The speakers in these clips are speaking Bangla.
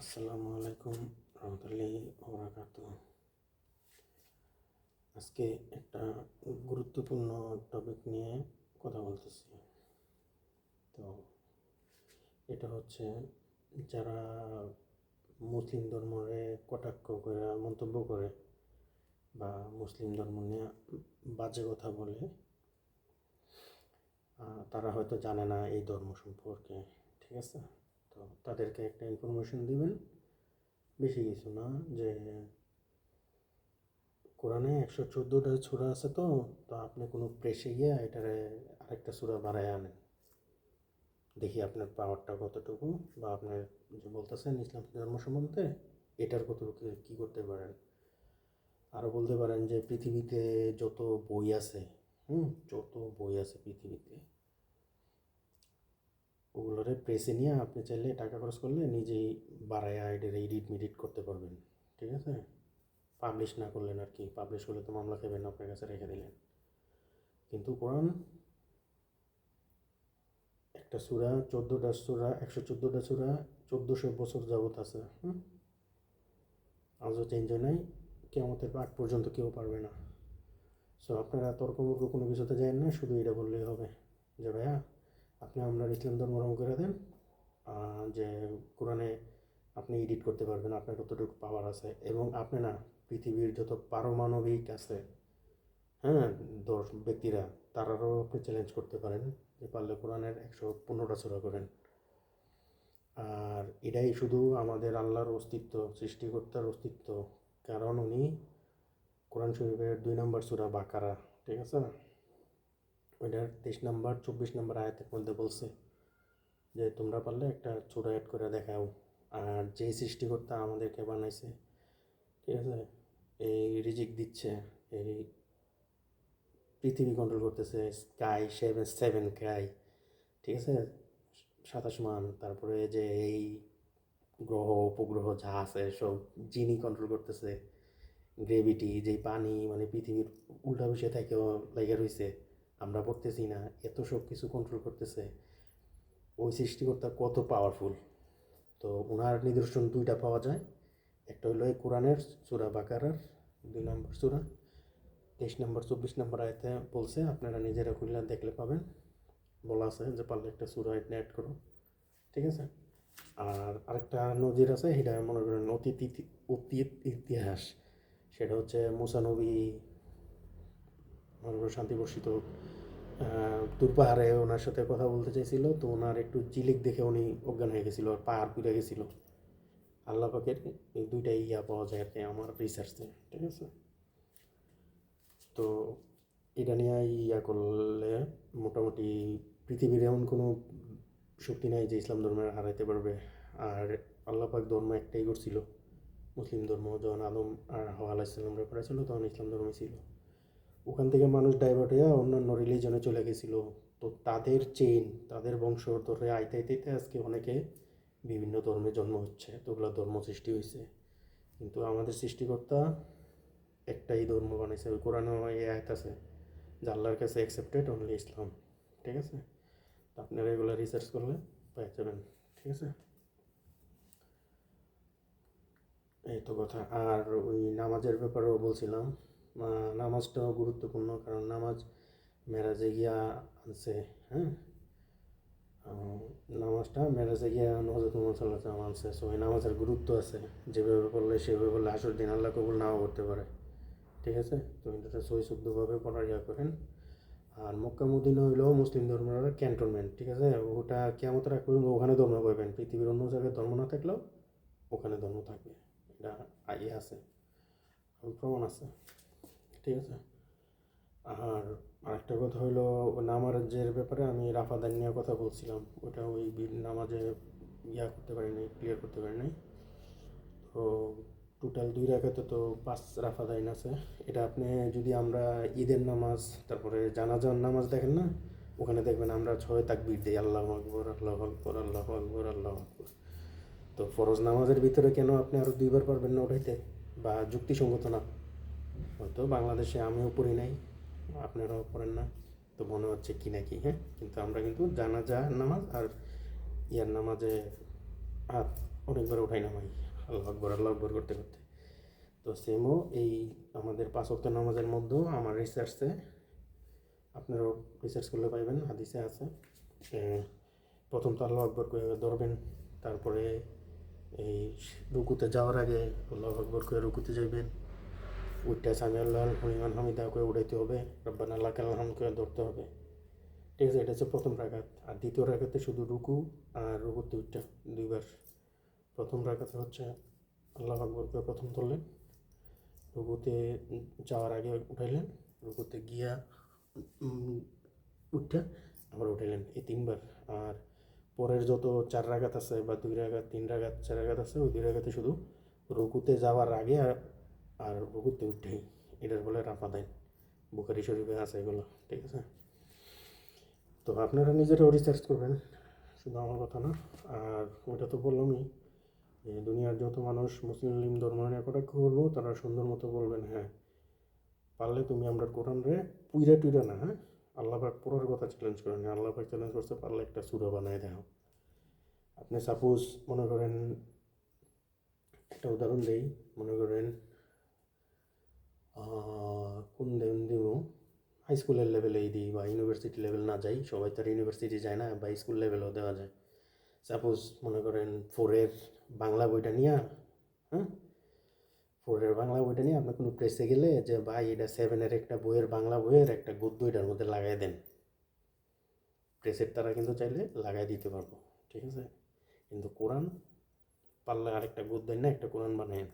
আসসালামু আলাইকুম রহমতুল্লাহি ওবরাকাত আজকে একটা গুরুত্বপূর্ণ টপিক নিয়ে কথা বলতেছি। তো এটা হচ্ছে যারা মুসলিম ধর্মরে কটাক্ষ করে, মন্তব্য করে বা মুসলিম ধর্ম নিয়ে বাজে কথা বলে তারা হয়তো জানে না এই ধর্ম সম্পর্কে, ঠিক আছে? তো তাদেরকে একটা ইনফরমেশন দিবেন। বেশি কিছু না, যে কোরআনে একশো চোদ্দোটা সুরা আছে তো তো আপনি কোনো প্রেসে গিয়ে এটারে আরেকটা সুরা বাড়ায় আনেন। দেখি আপনার পাওয়ারটা কতটুকু বা আপনার যে বলতেছেন ইসলাম ধর্ম সম্বন্ধে, এটার কতটুকু কী করতে পারেন। আরও বলতে পারেন যে পৃথিবীতে যত বই আছে, হুম, যত বই আছে পৃথিবীতে ওগুলোরে প্রেসে নিয়ে আপনি চাইলে টাকা খরচ করলে নিজেই বাড়ায় এটার এডিট মিডিট করতে পারবেন। ঠিক আছে? পাবলিশ না করলেন আর কি। পাবলিশ করলে তো মামলা খেবেন আপনার কাছে রেখে দিলেন। কিন্তু কোরআন একটা সুরা, চোদ্দোটা সুরা, একশো চোদ্দোটা সুরা, চোদ্দোশো বছর যাবত আছে, হুম? আজও চেঞ্জ হয় নাই কেমতের আগ পর্যন্ত কেউ পারবে না। সো আপনারা তর্কমর্ক কোনো কিছুতে যায় না, শুধু এটা বললেই হবে। যে ভাইয়া আপনি আপনার ইসলাম ধর্ম রং করে দেন। যে কোরআনে আপনি এডিট করতে পারবেন, আপনার কতটুকু পাওয়ার আছে এবং আপনি না পৃথিবীর যত পারমাণবিক আছে হ্যাঁ দশ ব্যক্তিরা, তারারও আপনি চ্যালেঞ্জ করতে পারেন যে পারলে কোরআনের একশো পনেরোটা সুরা করেন। আর এটাই শুধু আমাদের আল্লাহর অস্তিত্ব, সৃষ্টিকর্তার অস্তিত্ব। কারণ উনি কোরআন শরীফের দুই নম্বর সুরা বাকারা, ঠিক আছে? ওইটার তেইশ নাম্বার, চব্বিশ নাম্বার আয়াতের মধ্যে বলছে যে, তোমরা পারলে একটা ছোটো অ্যাড করে দেখাও। আর যে সৃষ্টিকর্তা আমাদেরকে বানাইছে, ঠিক আছে, এই রিজিক দিচ্ছে, এই পৃথিবী কন্ট্রোল করতেছে স্কাই সেভেন সেভেন স্কাই ঠিক আছে, সাতাশ মান, তারপরে যে এই গ্রহ, উপগ্রহ যা আছে, সব যিনি কন্ট্রোল করতেছে গ্রেভিটি যেই পানি মানে পৃথিবীর উল্টা বসে থেকেও লেগে রয়েছে আমরা পড়তেছি না, এত সব কিছু কন্ট্রোল করতেছে, ওই সৃষ্টিকর্তা কত পাওয়ারফুল তো ওনার নিদর্শন দুইটা পাওয়া যায়, একটা হলো কোরআনের সুরা বাকারার, দুই নম্বর সুরা, তেইশ নম্বর, চব্বিশ নম্বর আয়তে বলছে, আপনারা নিজেরা খুললে দেখলে পাবেন। বলা আছে যে পারলে একটা সুরা এটা অ্যাড করো, ঠিক আছে? আর আরেকটা নজির আছে, সেটা মনে করেন অতীত অতীত ইতিহাস, সেটা হচ্ছে মুসানবী মনে করো শান্তি বর্ষিত দূর ওনার সাথে কথা বলতে চাইছিল। তো ওনার একটু জিলিক দেখে উনি অজ্ঞান হয়ে গেছিল, আর পাহাড় পুড়ে গেছিল। আল্লাহ পাকের এই দুইটাই ইয়া পাওয়া যায় আর কি, আমার রিসার্চে ঠিক আছে? তো এটা নিয়ে ইয়া করলে মোটামুটি পৃথিবীর এমন কোনো শক্তি নাই যে ইসলাম ধর্মের হারাইতে পারবে। আর আল্লাহ পাক ধর্ম একটাই করছিল, মুসলিম ধর্ম, যখন আদম আর হাওয়া আলাইসাল্লামরা করেছিল তখন ইসলাম ধর্ম ছিল। ওখান থেকে মানুষ ডাইভার্ট হয়ে অন্যান্য রিলিজনে চলে গেছিল। তো তাদের চেইন তাদের বংশ ধরে আইতে আইতে আজকে অনেকে বিভিন্ন ধর্মে জন্ম হচ্ছে তো ওগুলো ধর্ম সৃষ্টি হয়েছে। কিন্তু আমাদের সৃষ্টিকর্তা একটাই ধর্ম বানাইছে, ওই কোরআনে এই আয়াত আছে জাল্লার কাছে অ্যাকসেপ্টেড অনলি ইসলাম ঠিক আছে? আপনারা এগুলো রিসার্চ করলে পেয়ে যাবেন, ঠিক আছে? এই তো কথা। আর ওই নামাজের ব্যাপারেও বলছিলাম নামাজটাও গুরুত্বপূর্ণ, কারণ নামাজ মেরাজে গিয়া আনছে হ্যাঁ? নামাজটা মেরাজে গিয়া হজরত মোহাম্মদ সাল্লাহ আনছে। সো এই নামাজের গুরুত্ব আছে। যেভাবে পড়লে সেভাবে পড়লে আসর দিন আল্লাহ কবুল নাও করতে পারে। ঠিক আছে? তো এটা সই শুদ্ধভাবে পড়ার ইয়া করেন। আর মক্কা মদিনা হইল মুসলিম ধর্মের ক্যান্টনমেন্ট, ঠিক আছে? ওটা কেমন রাখ পর্যন্ত ওখানে ধর্ম পাবেন। পৃথিবীর অন্য জায়গায় ধর্ম না থাকলেও ওখানে ধর্ম থাকবে। এটা ইয়ে আছে। প্রমাণ আছে। ঠিক আছে? আর আরেকটা কথা হলো নামাজের ব্যাপারে আমি রাফাদান নিয়ে কথা বলছিলাম। ওটা ওই নামাজে ইয়া করতে পারি নাই ক্লিয়ার করতে পারি নাই। তো টোটাল দুই রাখাতে তো পাঁচ রাফাদাইন আছে। এটা আপনি যদি আমরা ঈদের নামাজ, তারপরে জানাজার নামাজ দেখেন না, ওখানে দেখবেন আমরা ছয় তাকবীর দিই, আল্লাহ আকবর আল্লাহ আকবর আল্লাহ আকবর আল্লাহ আকবর। তো ফরজ নামাজের ভিতরে কেন আপনি আরও দুইবার পারবেন না ওঠাইতে বা যুক্তিসঙ্গত না? হয়তো বাংলাদেশে আমিও পড়ি নাই, আপনারাও পড়েন না, তো মনে হচ্ছে কি নাকি হ্যাঁ? কিন্তু আমরা কিন্তু জানাজা, নামাজ আর ইয়ার নামাজে হাত অনেকবার উঠাই নামাই আল্লাহ আকবর আল্লাহ আকবর করতে করতে। তো সেমও এই আমাদের পাঁচ ওয়াক্ত নামাজের মধ্যেও আমার রিসার্চে আপনারাও রিসার্চ করলে পাইবেন, হাদিসে আছে প্রথম তো আল্লাহ আকবর করে ধরবেন, তারপরে এই রুকুতে যাওয়ার আগে আল্লাহ আকবর করে রুকুতে যাইবেন উঠটা সামি আল্লাহ হরিমান করে উঠাইতে হবে রব্বান আল্লাহ কালাম করে ধরতে হবে। ঠিক আছে, এটা হচ্ছে প্রথম রাগাত। আর দ্বিতীয় রাগাতে শুধু রুকু আর রুকুতে উঠটা দুইবার। প্রথম রাগাতে হচ্ছে আল্লাহ আকবর করে প্রথম ধরলেন, রুকুতে যাওয়ার আগে উঠাইলেন, রুকুতে গিয়া উঠটা আবার উঠাইলেন, এই তিনবার। আর পরের যত চার রাগাত আছে বা দুই রাগাত, তিন রাগাত, চার রাগাত আছে, ওই দুই রাগাতে শুধু রুকুতে যাওয়ার আগে আর আর রুকুতে উঠেই এটার বলে রাফা দেন। বুখারি শরীফে আছে এগুলো, ঠিক আছে? তো আপনারা নিজেরাও রিসার্চ করবেন, শুধু আমার কথা না। আর ওটা তো বললামই যে দুনিয়ার যত মানুষ মুসলিম ধর্ম নিয়ে কটাক্ষ করব, তারা সুন্দর মতো বলবেন হ্যাঁ। পারলে তুমি আমরা কোরআন রে পুইরা টুইরা না হ্যাঁ? আল্লাহ পাক পুরোর কথা চ্যালেঞ্জ করেন আল্লাহ পাক চ্যালেঞ্জ করতে পারলে একটা সুরা বানায় দেখো আপনি সাপোজ মনে করেন, একটা উদাহরণ দেই, মনে করেন আহ, কোন দেন দিব হাই স্কুলের লেভেলেই দিই বা ইউনিভার্সিটি লেভেল না যাই, সবাই তার ইউনিভার্সিটি যায় না, বা স্কুল লেভেলেও দেওয়া যায়। সাপোজ মনে করেন ফোরের বাংলা বইটা নিয়ে হ্যাঁ ফোরের বাংলা বইটা নিয়ে আপনি কোনো প্রেসে গেলে যে, ভাই, এটা সেভেনের একটা বইয়ের, বাংলা বইয়ের একটা গদ্য এটার মধ্যে লাগাই দেন। প্রেসের তারা কিন্তু চাইলে লাগাই দিতে পারব, ঠিক আছে? কিন্তু কোরআন পারলে আরেকটা গদ্য না একটা কোরআন বানায়েন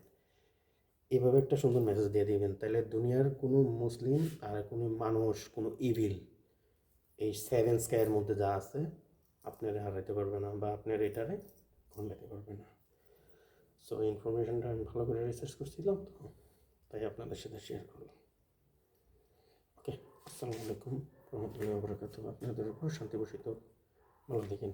এভাবে একটা সুন্দর মেসেজ দিয়ে দিবেন। তাহলে দুনিয়ার কোনো মুসলিম আর কোনো মানুষ, কোনো ইভিল এই সেভেন স্কায়ের মধ্যে যা আছে, আপনারা হারাইতে পারবে না বা আপনার এটারে খণ্ডাতে পারবে না। সো ইনফরমেশনটা আমি ভালো করে রিসার্চ করছিলাম তো, তাই আপনাদের সাথে শেয়ার করলাম। ওকে আসসালামু আলাইকুম। রহমতুল্লাহ বরকাত আপনাদের উপর শান্তি বসিত ভালো দেখেন